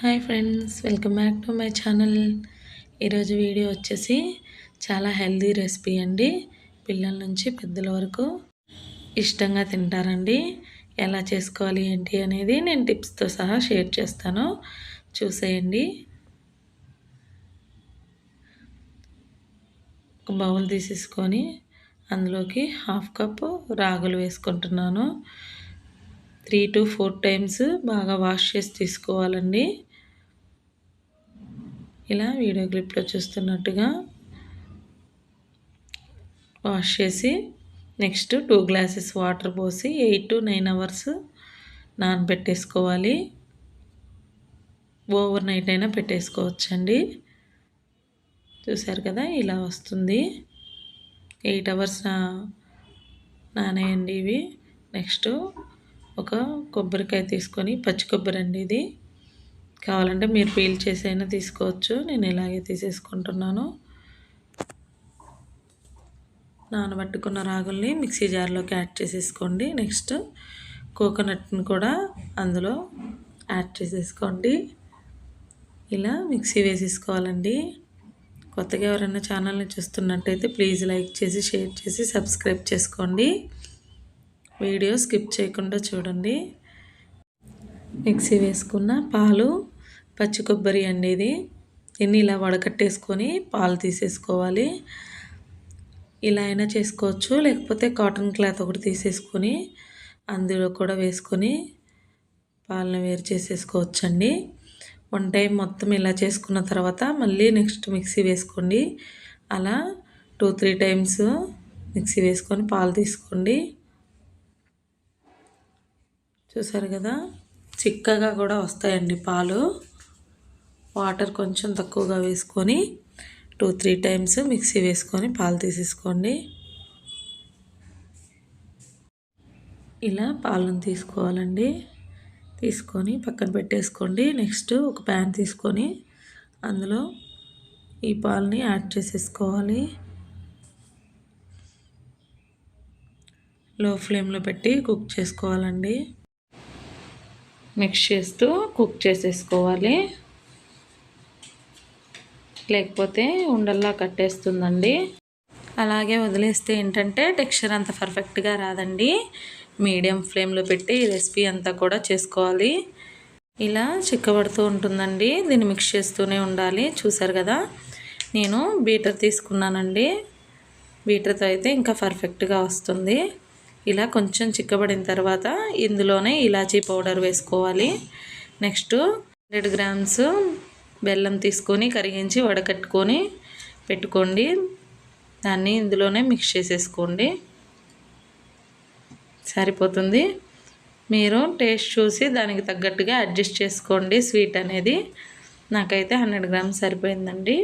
Hi friends welcome back to my channel. ఈరోజు video వచ్చేసి చాలా హెల్దీ రెసిపీ అండి. పిల్లల నుంచి పెద్దల వరకు ఇష్టంగా తింటారండి. ఎలా చేసుకోవాలి ఏంటి అనేది నేను టిప్స్తో సహా షేర్ చేస్తాను. చూసేయండి. ఒక బౌల్ తీసేసుకొని అందులోకి హాఫ్ కప్ రాగులు వేసుకుంటున్నాను. త్రీ టు ఫోర్ టైమ్స్ బాగా వాష్ చేసి తీసుకోవాలండి. ఇలా వీడియో క్లిప్లో చూస్తున్నట్టుగా వాష్ చేసి నెక్స్ట్ టూ గ్లాసెస్ వాటర్ పోసి ఎయిట్ టు నైన్ అవర్స్ నానబెట్టేసుకోవాలి. ఓవర్ నైట్ అయినా పెట్టేసుకోవచ్చండి. చూసారు కదా ఇలా వస్తుంది. ఎయిట్ అవర్స్ నానేయండి ఇవి. నెక్స్ట్ ఒక కొబ్బరికాయ తీసుకొని పచ్చి కొబ్బరి అండి ఇది. కావాలంటే మీరు పీల్ చేసి అయినా తీసుకోవచ్చు. నేను ఇలాగే తీసేసుకుంటున్నాను. నానబట్టుకున్న రాగుల్ని మిక్సీ జార్లోకి యాడ్ చేసేసుకోండి. నెక్స్ట్ కోకోనట్ని కూడా అందులో యాడ్ చేసేసుకోండి. ఇలా మిక్సీ వేసేసుకోవాలండి. కొత్తగా ఎవరైనా ఛానల్ని చూస్తున్నట్టయితే ప్లీజ్ లైక్ చేసి షేర్ చేసి సబ్స్క్రైబ్ చేసుకోండి. వీడియో స్కిప్ చేయకుండా చూడండి. మిక్సీ వేసుకున్న పాలు పచ్చి కొబ్బరి అండి ఇది. దీన్ని ఇలా వడకట్టేసుకొని పాలు తీసేసుకోవాలి. ఇలా అయినా చేసుకోవచ్చు. లేకపోతే కాటన్ క్లాత్ ఒకటి తీసేసుకొని అందులో కూడా వేసుకొని పాలను వేరు చేసేసుకోవచ్చండి. వన్ టైం మొత్తం ఇలా చేసుకున్న తర్వాత మళ్ళీ నెక్స్ట్ మిక్సీ వేసుకోండి. అలా టూ త్రీ టైమ్స్ మిక్సీ వేసుకొని పాలు తీసుకోండి. చూసారు కదా? చిక్కగా కూడా వస్తాయండి పాలు. వాటర్ కొంచెం తక్కువగా వేసుకొని టూ త్రీ టైమ్స్ మిక్సీ వేసుకొని పాలు తీసేసుకోండి. ఇలా పాలను తీసుకోవాలండి. తీసుకొని పక్కన పెట్టేసుకోండి. నెక్స్ట్ ఒక ప్యాన్ తీసుకొని అందులో ఈ పాలని యాడ్ చేసేసుకోవాలి. లో ఫ్లేమ్లో పెట్టి కుక్ చేసుకోవాలండి. మిక్స్ చేస్తూ కుక్ చేసేసుకోవాలి. లేకపోతే ఉండల్లా కట్టేస్తుందండి. అలాగే వదిలేస్తే ఏంటంటే టెక్స్చర్ అంత పర్ఫెక్ట్గా రాదండి. మీడియం ఫ్లేమ్లో పెట్టి ఈ రెసిపీ అంతా కూడా చేసుకోవాలి. ఇలా చిక్కబడుతూ ఉంటుందండి. దీన్ని మిక్స్ చేస్తూనే ఉండాలి. చూసారు కదా? నేను బీటర్ తీసుకున్నానండి. బీటర్తో అయితే ఇంకా పర్ఫెక్ట్గా వస్తుంది. ఇలా కొంచెం చిక్కబడిన తర్వాత ఇందులోనే ఇలాచీ పౌడర్ వేసుకోవాలి. నెక్స్ట్ హండ్రెడ్ గ్రామ్స్ బెల్లం తీసుకొని కరిగించి వడకట్టుకొని పెట్టుకోండి. దాన్ని ఇందులోనే మిక్స్ చేసేసుకోండి. సరిపోతుంది. మీరు టేస్ట్ చూసి దానికి తగ్గట్టుగా అడ్జస్ట్ చేసుకోండి స్వీట్ అనేది. నాకైతే హండ్రెడ్ గ్రామ్స్ సరిపోయిందండి.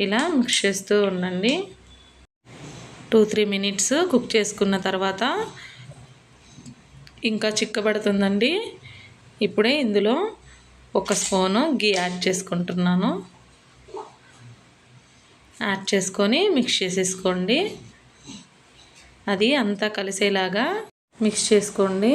ఇలా మిక్స్ చేస్తూ ఉండండి. టూ త్రీ మినిట్స్ కుక్ చేసుకున్న తర్వాత ఇంకా చిక్కబడుతుందండి. ఇప్పుడే ఇందులో ఒక స్పూను గీ యాడ్ చేసుకుంటున్నాను. యాడ్ చేసుకొని మిక్స్ చేసేసుకోండి. అది అంతా కలిసేలాగా మిక్స్ చేసుకోండి.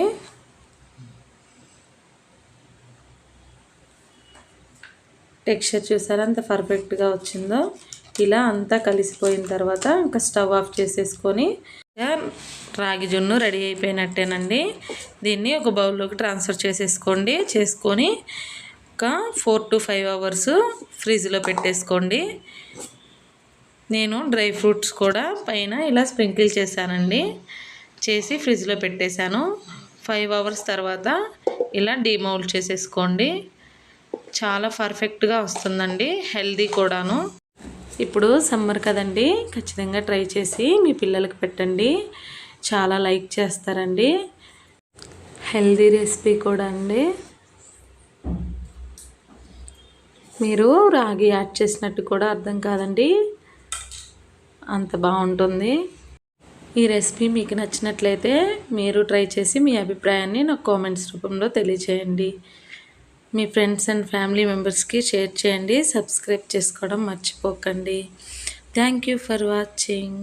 టెక్స్చర్ చూసారా? అంత పర్ఫెక్ట్గా వచ్చిందో. ఇలా అంతా కలిసిపోయిన తర్వాత ఇంకా స్టవ్ ఆఫ్ చేసేసుకొని రాగి జున్ను రెడీ అయిపోయినట్టేనండి. దీన్ని ఒక బౌల్లోకి ట్రాన్స్ఫర్ చేసేసుకోండి. చేసుకొని ఒక ఫోర్ టు ఫైవ్ అవర్స్ ఫ్రిడ్జ్లో పెట్టేసుకోండి. నేను డ్రై ఫ్రూట్స్ కూడా పైన ఇలా స్ప్రింకిల్ చేశానండి. చేసి ఫ్రిడ్జ్లో పెట్టేశాను. ఫైవ్ అవర్స్ తర్వాత ఇలా డీమౌల్డ్ చేసేసుకోండి. చాలా పర్ఫెక్ట్గా వస్తుందండి. హెల్దీ కూడాను. ఇప్పుడు సమ్మర్ కదండి ఖచ్చితంగా ట్రై చేసి మీ పిల్లలకి పెట్టండి. చాలా లైక్ చేస్తారండి. హెల్దీ రెసిపీ కూడా అండి. మీరు రాగి యాడ్ చేసినట్టు కూడా అర్థం కాదండి. అంత బాగుంటుంది. ఈ రెసిపీ మీకు నచ్చినట్లయితే మీరు ట్రై చేసి మీ అభిప్రాయాన్ని నాకు కామెంట్స్ రూపంలో తెలియచేయండి. మీ ఫ్రెండ్స్ అండ్ ఫ్యామిలీ మెంబర్స్కి షేర్ చేయండి సబ్స్క్రైబ్ చేసుకోవడం మర్చిపోకండి. Thank you for watching.